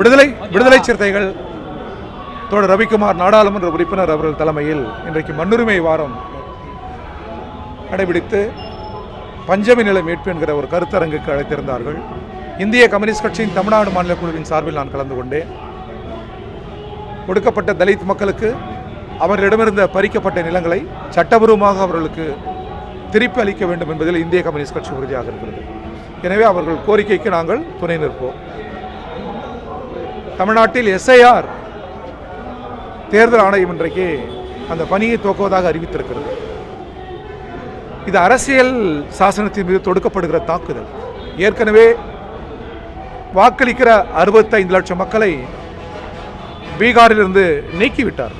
விடுதலை விடுதலை சிறுத்தைகள் தோழர் ரவிக்குமார் நாடாளுமன்ற உறுப்பினர் அவர்கள் தலைமையில் இன்றைக்கு மண்ணுரிமை வாரம் கடைபிடித்து பஞ்சமி நிலை மீட்பு என்கிற ஒரு கருத்தரங்குக்கு அழைத்திருந்தார்கள். இந்திய கம்யூனிஸ்ட் கட்சியின் தமிழ்நாடு மாநில குழுவின் சார்பில் நான் கலந்து கொண்டேன். ஒடுக்கப்பட்ட தலித் மக்களுக்கு அவர்களிடமிருந்த பறிக்கப்பட்ட நிலங்களை சட்டபூர்வமாக அவர்களுக்கு திருப்பி அளிக்க வேண்டும் என்பதில் இந்திய கம்யூனிஸ்ட் கட்சி உறுதியாக இருக்கிறது. எனவே அவர்கள் கோரிக்கைக்கு நாங்கள் துணை நிற்போம். தமிழ்நாட்டில் எஸ்ஐஆர் தேர்தல் ஆணையம் இன்றைக்கு அந்த பணியை துவக்குவதாக அறிவித்திருக்கிறது. இது அரசியல் சாசனத்தின் மீது தொடுக்கப்படுகிற தாக்குதல். ஏற்கனவே வாக்களிக்கிற அறுபத்தைந்து லட்சம் மக்களை பீகாரிலிருந்து நீக்கிவிட்டார்.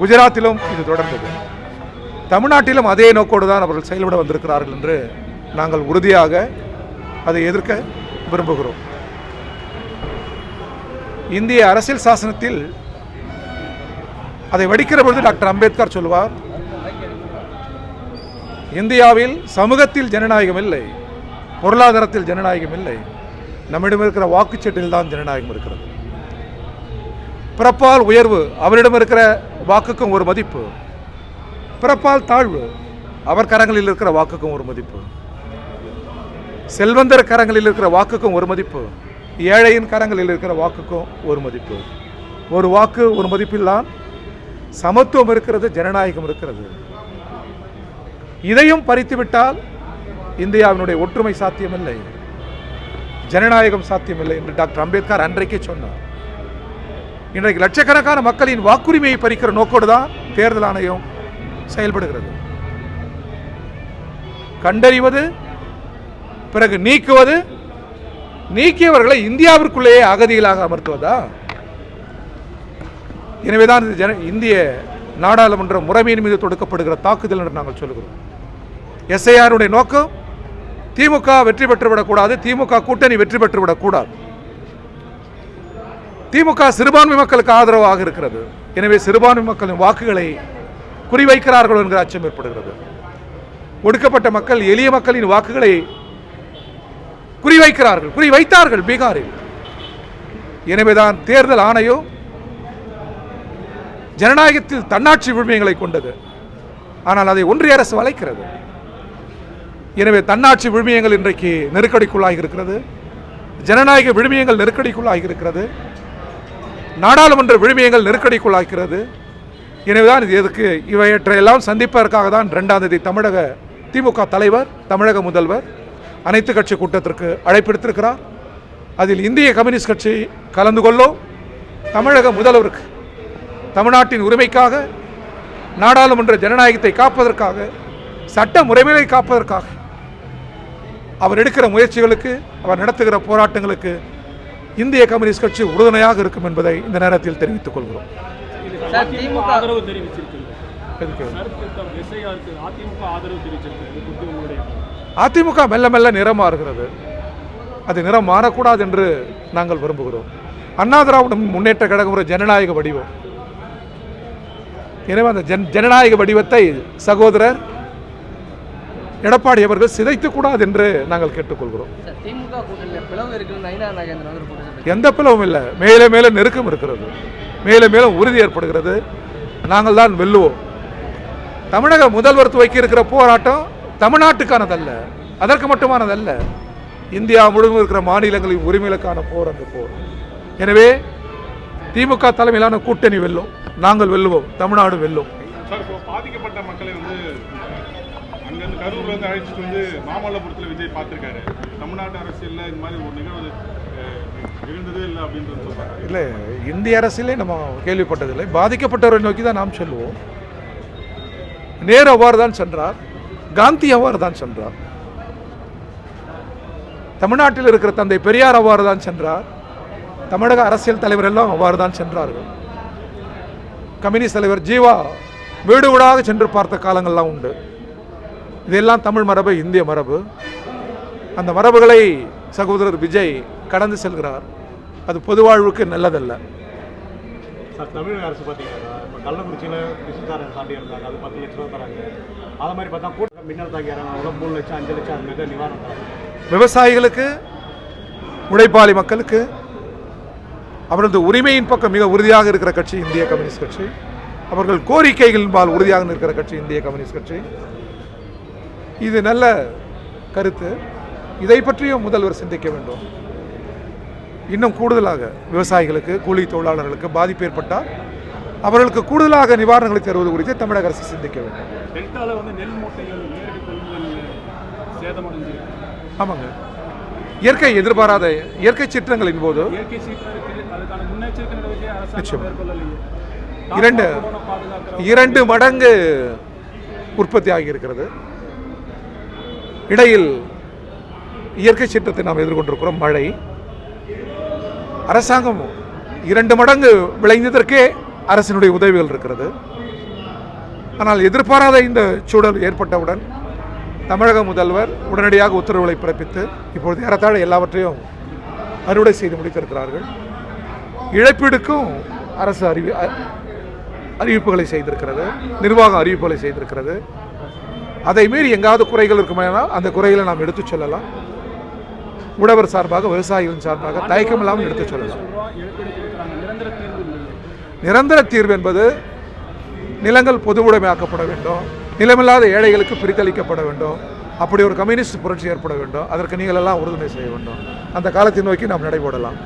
குஜராத்திலும் இது தொடர்ந்தது. தமிழ்நாட்டிலும் அதே நோக்கோடு தான் அவர்கள் செயல்பட வந்திருக்கிறார்கள் என்று நாங்கள் உறுதியாக அதை எதிர்க்க விரும்புகிறோம். இந்திய அரசியல் சாசனத்தில் அதை வடிக்கிற பொழுது டாக்டர் அம்பேத்கர் சொல்லுவார் இந்தியாவில் சமூகத்தில் ஜனநாயகம் இல்லை பொருளாதாரத்தில் ஜனநாயகம் இல்லை நம்மிடம் இருக்கிற வாக்குச்சீட்டில் தான் ஜனநாயகம் இருக்கிறது. பிறப்பால் உயர்வு அவரிடம் இருக்கிற வாக்குக்கும் ஒரு மதிப்பு. பிறப்பால் தாழ்வு அவர் கரங்களில் இருக்கிற வாக்குக்கும் ஒரு மதிப்பு. செல்வந்தர் கரங்களில் இருக்கிற வாக்குக்கும் ஒரு மதிப்பு. ஏழையின் கரங்களில் இருக்கிற வாக்குக்கும் ஒரு மதிப்பு. ஒரு வாக்கு ஒரு மதிப்பில்லாம் சமத்துவம் இருக்கிறது ஜனநாயகம் இருக்கிறது. இதையும் பறித்துவிட்டால் இந்தியாவினுடைய ஒற்றுமை சாத்தியமில்லை. ஜனநாயகம் சாத்தியமில்லை என்று டாக்டர் அம்பேத்கர் அன்றைக்கே சொன்னார். இன்றைக்கு லட்சக்கணக்கான மக்களின் வாக்குரிமையை பறிக்கிற நோக்கோடு தான் தேர்தல் ஆணையம் செயல்படுகிறது. கண்டறிவது பிறகு நீக்குவது நீக்கியவர்களை இந்தியாவிற்குள்ளேயே அகதிகளாக அமர்த்துவதா? எனவேதான் இது ஜன இந்திய நாடாளுமன்ற முறைமையின் மீது தொடுக்கப்படுகிற தாக்குதல் என்று நாங்கள் சொல்கிறோம் எஸ்ஐஆருடைய நோக்கம் திமுக வெற்றி பெற்றுவிடக்கூடாது திமுக கூட்டணி வெற்றி பெற்றுவிடக்கூடாது திமுக சிறுபான்மை மக்களுக்கு ஆதரவாக இருக்கிறது. எனவே சிறுபான்மை மக்களின் வாக்குகளை குறிவைக்கிறார்கள் என்கிற அச்சம் ஏற்படுகிறது. ஒடுக்கப்பட்ட மக்கள் எளிய மக்களின் வாக்குகளை குறிவைக்கிறார்கள் குறிவைத்தார்கள் பீகாரில். எனவேதான் தேர்தல் ஆணையம் ஜனநாயகத்தில் தன்னாட்சி விழுமியங்களை கொண்டது. ஆனால் அதை ஒன்றிய அரசு வளைக்கிறது. எனவே தன்னாட்சி விழுமியங்கள் இன்றைக்கு நெருக்கடிக்குள்ளாகி இருக்கிறது. ஜனநாயக விழுமியங்கள் நெருக்கடிக்குள்ளாகி இருக்கிறது. நாடாளுமன்ற விழுமியங்கள் நெருக்கடிக்குள்ளாகிறது எனவேதான் இது எதுக்கு இவையற்றையெல்லாம் சந்திப்பதற்காக தான் ரெண்டாம் தேதி தமிழக திமுக தலைவர் தமிழக முதல்வர் அனைத்து கட்சி கூட்டத்திற்கு அழைப்பெடுத்திருக்கிறார் அதில் இந்திய கம்யூனிஸ்ட் கட்சி கலந்து கொள்ளும் தமிழக முதல்வருக்கு தமிழ்நாட்டின் உரிமைக்காக நாடாளுமன்ற ஜனநாயகத்தை காப்பதற்காக சட்ட முறைமைகளை காப்பதற்காக அவர் எடுக்கிற முயற்சிகளுக்கு அவர் நடத்துகிற போராட்டங்களுக்கு இந்திய கம்யூனிஸ்ட் கட்சி உறுதுணையாக இருக்கும் என்பதை இந்த நேரத்தில் தெரிவித்துக் கொள்கிறோம். அதிமுக ஆதரவு தெரிவிச்சிருக்கு அதிமுக மெல்ல மெல்ல நிறம் மாறுகிறது. அது நிறம் மாறக்கூடாது என்று நாங்கள் விரும்புகிறோம். அண்ணா திராவிட முன்னேற்ற கழகம் ஒரு ஜனநாயக வடிவம். எனவே அந்த ஜன் ஜனநாயக வடிவத்தை சகோதரர் எடப்பாடி அவர்கள் சிதைத்துக் கூடாது என்று நாங்கள் கேட்டுக்கொள்கிறோம் எந்த பிளவும் இல்லை. மேலே மேலே நெருக்கம் இருக்கிறது. மேலே மேலே உறுதி ஏற்படுகிறது. நாங்கள் தான் வெல்லுவோம். தமிழக முதல்வர் துவக்கி இருக்கிற போராட்டம் தமிழ்நாட்டுக்கானதல்ல. அதற்கு மட்டுமானதல்ல. இந்தியா முழுவதும் இருக்கிற மாநிலங்களின் உரிமைகளுக்கான போர் அந்த போர். எனவே திமுக தலைமையிலான கூட்டணி வெல்லும். நாங்கள் வெல்லுவோம். தமிழ்நாடு வெல்லும். பாதிக்கப்பட்ட மக்களை வந்து அங்கேருந்து கரூர்ல இருந்து அழைச்சிட்டு வந்து மாமல்லபுரத்தில் விஜய் பார்த்துருக்காரு. தமிழ்நாட்டு அரசியலில் இந்த மாதிரி ஒரு நிகழ்வு அஹ், நிகழ்ந்ததே இல்லை அப்படின்றது சொல்றாங்க. இல்லை இந்திய அரசியலே நம்ம கேள்விப்பட்டதில்லை. பாதிக்கப்பட்டவரை நோக்கி தான் நாம் செல்வோம். நேரு அவ்வாறு தான் சென்றார். காந்தி அவ்வாறு தான் சென்றார். தமிழ்நாட்டில் இருக்கிற தந்தை பெரியார் அவ்வாறு தான் சென்றார். தமிழக அரசியல் தலைவர் எல்லாம் அவ்வாறு தான் சென்றார்கள். கம்யூனிஸ்ட் தலைவர் ஜீவா வீடு வீடாக சென்று பார்த்த காலங்கள்லாம் உண்டு. இதெல்லாம் தமிழ் மரபு இந்திய மரபு. அந்த மரபுகளை சகோதரர் விஜய் கடந்து செல்கிறார். அது பொதுவாழ்வுக்கு நல்லதல்ல. தமிழக அரசு பார்த்தீங்கன்னா கள்ளக்குறிச்சியில் விசுதாரன் சாட்டி இருந்தாங்க. அது பத்து லட்ச ரூபா தராங்க. அது மாதிரி பார்த்தா கூட்டம் மின்னல் தாக்கி இறங்கினாலும் மூணு லட்சம் அஞ்சு லட்சம் அது மாதிரி நிவாரணம் தராங்க. விவசாயிகளுக்கு உழைப்பாளி மக்களுக்கு அவரது உரிமையின் பக்கம் மிக உறுதியாக இருக்கிற கட்சி இந்திய கம்யூனிஸ்ட் கட்சி. அவர்கள் கோரிக்கைகளின்பால் உறுதியாக நிற்கிற கட்சி இந்திய கம்யூனிஸ்ட் கட்சி. இது நல்ல கருத்து. இதை பற்றியும் முதல்வர் சிந்திக்க வேண்டும். இன்னும் கூடுதலாக விவசாயிகளுக்கு கூலி தொழிலாளர்களுக்கு பாதிப்பு ஏற்பட்டால் அவர்களுக்கு கூடுதலாக நிவாரணங்களை தருவது குறித்து தமிழக அரசு சிந்திக்க வேண்டும். ஆமாங்க. இயற்கை எதிர்பாராத இயற்கை சீற்றங்களின் போது நிச்சயம். இரண்டு இரண்டு மடங்கு உற்பத்தி ஆகியிருக்கிறது. இடையில் இயற்கை சீற்றத்தை நாம் எதிர்கொண்டிருக்கிறோம் மழை. அரசாங்கம் இரண்டு மடங்கு விளைந்ததற்கே அரசினுடைய உதவிகள் இருக்கிறது. ஆனால் எதிர்பாராத இந்த சூழல் ஏற்பட்டவுடன் தமிழக முதல்வர் உடனடியாக உத்தரவுகளை பிறப்பித்து இப்பொழுது ஏறத்தாழ எல்லாவற்றையும் அறுவடை செய்து முடித்திருக்கிறார்கள். இழப்பீடுக்கும் அரசு அறிவி அறிவிப்புகளை செய்திருக்கிறது. நிர்வாகம் அறிவிப்புகளை செய்திருக்கிறது. அதை மீறி எங்காவது குறைகள் இருக்குமானால் அந்த குறைகளை நாம் எடுத்துச் சொல்லலாம். உழவர் சார்பாக விவசாயிகளின் சார்பாக தயக்கமில்லாமல் எடுத்துச் சொல்லலாம். நிரந்தர தீர்வு என்பது நிலங்கள் பொது உடைமையாக்கப்பட வேண்டும். நிலமில்லாத ஏழைகளுக்கு பிரித்தளிக்கப்பட வேண்டும். அப்படி ஒரு கம்யூனிஸ்ட் புரட்சி ஏற்பட வேண்டும். அதற்கு நீங்கள் எல்லாம் உறுதுணை செய்ய வேண்டும். அந்த காலத்தை நோக்கி நாம் நடைபோடலாம்.